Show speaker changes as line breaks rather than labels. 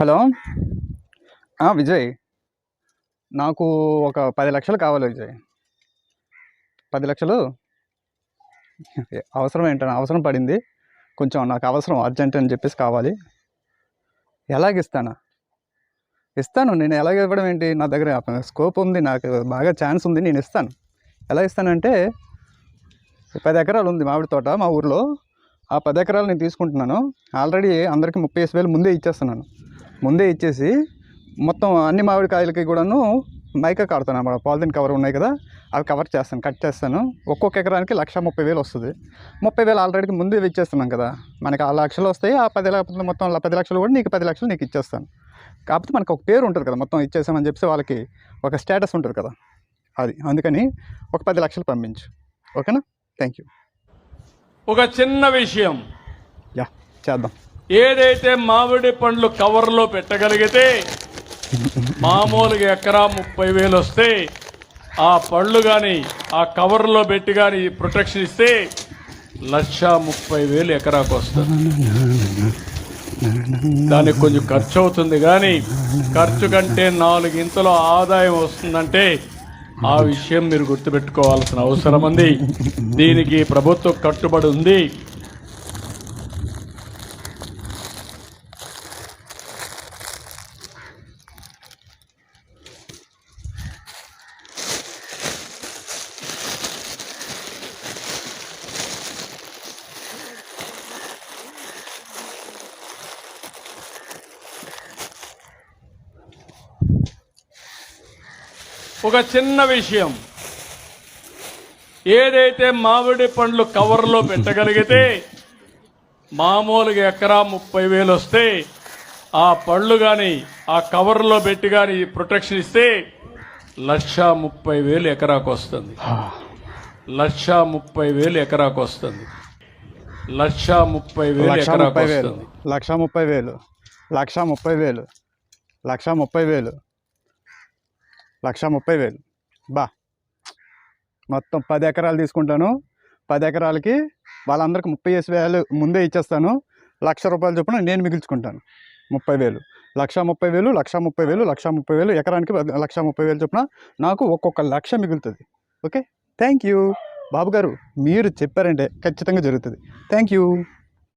Hello. Vijay. నాకు ఒక పది లక్షలు కావాలి విజయ్. పది లక్షలు? అవసరం ఏంటని అవసరం పడింది. కొంచెం నాకు అవసరం అర్జెంట్ అని చెప్పేసి కావాలి. ఎలాగిస్తానా? ఇస్తాను. నేను ఎలాగ ఇవ్వడం ఏంటి? నా దగ్గర స్కోప్ ఉంది. నాకు బాగా ఛాన్స్ ఉంది. నేను ఇస్తాను. ఎలా ఇస్తానంటే పది ఎకరాలు ఉంది మామిడి తోట మా ఊర్లో. ఆ పది ఎకరాలు నేను తీసుకుంటున్నాను. ఆల్రెడీ అందరికీ ముప్పై వేలు ముందే ఇచ్చేస్తున్నాను. ముందే ఇచ్చేసి మొత్తం అన్ని మామిడికాయలకి కూడాను మైకా కడతాను అన్నమాట. పాలిథిన్ కవర్ ఉన్నాయి కదా అవి కవర్ చేస్తాను కట్ చేస్తాను. ఒక్కొక్క ఎకరానికి లక్ష ముప్పై వేలు వస్తుంది. ముప్పై వేలు ఆల్రెడీ ముందే ఇచ్చేస్తున్నాం కదా మనకి ఆ లక్షలు వస్తాయి ఆ పది లక్షలు మొత్తం పది లక్షలు కూడా నీకు పది లక్షలు నీకు ఇచ్చేస్తాను. కాకపోతే మనకు ఒక పేరు ఉంటుంది కదా మొత్తం ఇచ్చేసామని చెప్పి వాళ్ళకి ఒక స్టేటస్ ఉంటుంది కదా అది. అందుకని ఒక పది లక్షలు పంపించు. ఓకేనా? Thank you.
ఒక చిన్న విషయం.
యా చేద్దాం.
ఏదైతే మామిడి పండ్లు కవర్లో పెట్టగలిగితే మామూలుగా ఎకరా ముప్పై వేలు వస్తే ఆ పళ్ళు కానీ ఆ కవర్లో పెట్టి కానీ ప్రొటెక్షన్ ఇస్తే లక్ష ముప్పై వేలు ఎకరాకు వస్తుంది. దానికి కొంచెం ఖర్చు అవుతుంది కానీ ఖర్చు కంటే నాలుగింతలో ఆదాయం వస్తుందంటే ఆ విషయం మీరు గుర్తుపెట్టుకోవాల్సిన అవసరం ఉంది. దీనికి ప్రభుత్వం కట్టుబడి ఉంది. ఒక చిన్న విషయం. ఏదైతే మామిడి పండ్లు కవర్లో పెట్టగలిగితే మామూలుగా ఎకరా ముప్పై వేలు వస్తే ఆ పళ్ళు కానీ ఆ కవర్లో పెట్టి కానీ ప్రొటెక్షన్ ఇస్తే లక్ష ముప్పై వేలు ఎకరాకు వస్తుంది. లక్ష ముప్పై వేలు ఎకరాకు వస్తుంది. లక్ష ముప్పై వేలు ఎకరాకు
ముప్పై వేలు.
వస్తుంది.
లక్ష ముప్పై వేలు. లక్ష ముప్పై వేలు. లక్ష ముప్పై వేలు. లక్ష ముప్పై వేలు. బా. మొత్తం పది ఎకరాలు తీసుకుంటాను. పది ఎకరాలకి వాళ్ళందరికి ముప్పై వేసి వేలు ముందే ఇచ్చేస్తాను. లక్ష రూపాయలు చొప్పున నేను మిగిల్చుకుంటాను. ముప్పై వేలు. లక్ష ముప్పై వేలు లక్ష ముప్పై వేలు లక్ష ముప్పై వేలు ఎకరానికి లక్ష ముప్పై వేలు చొప్పున నాకు ఒక్కొక్క లక్ష మిగులుతుంది. ఓకే? Thank you. బాబు గారు మీరు చెప్పారంటే ఖచ్చితంగా జరుగుతుంది. Thank you.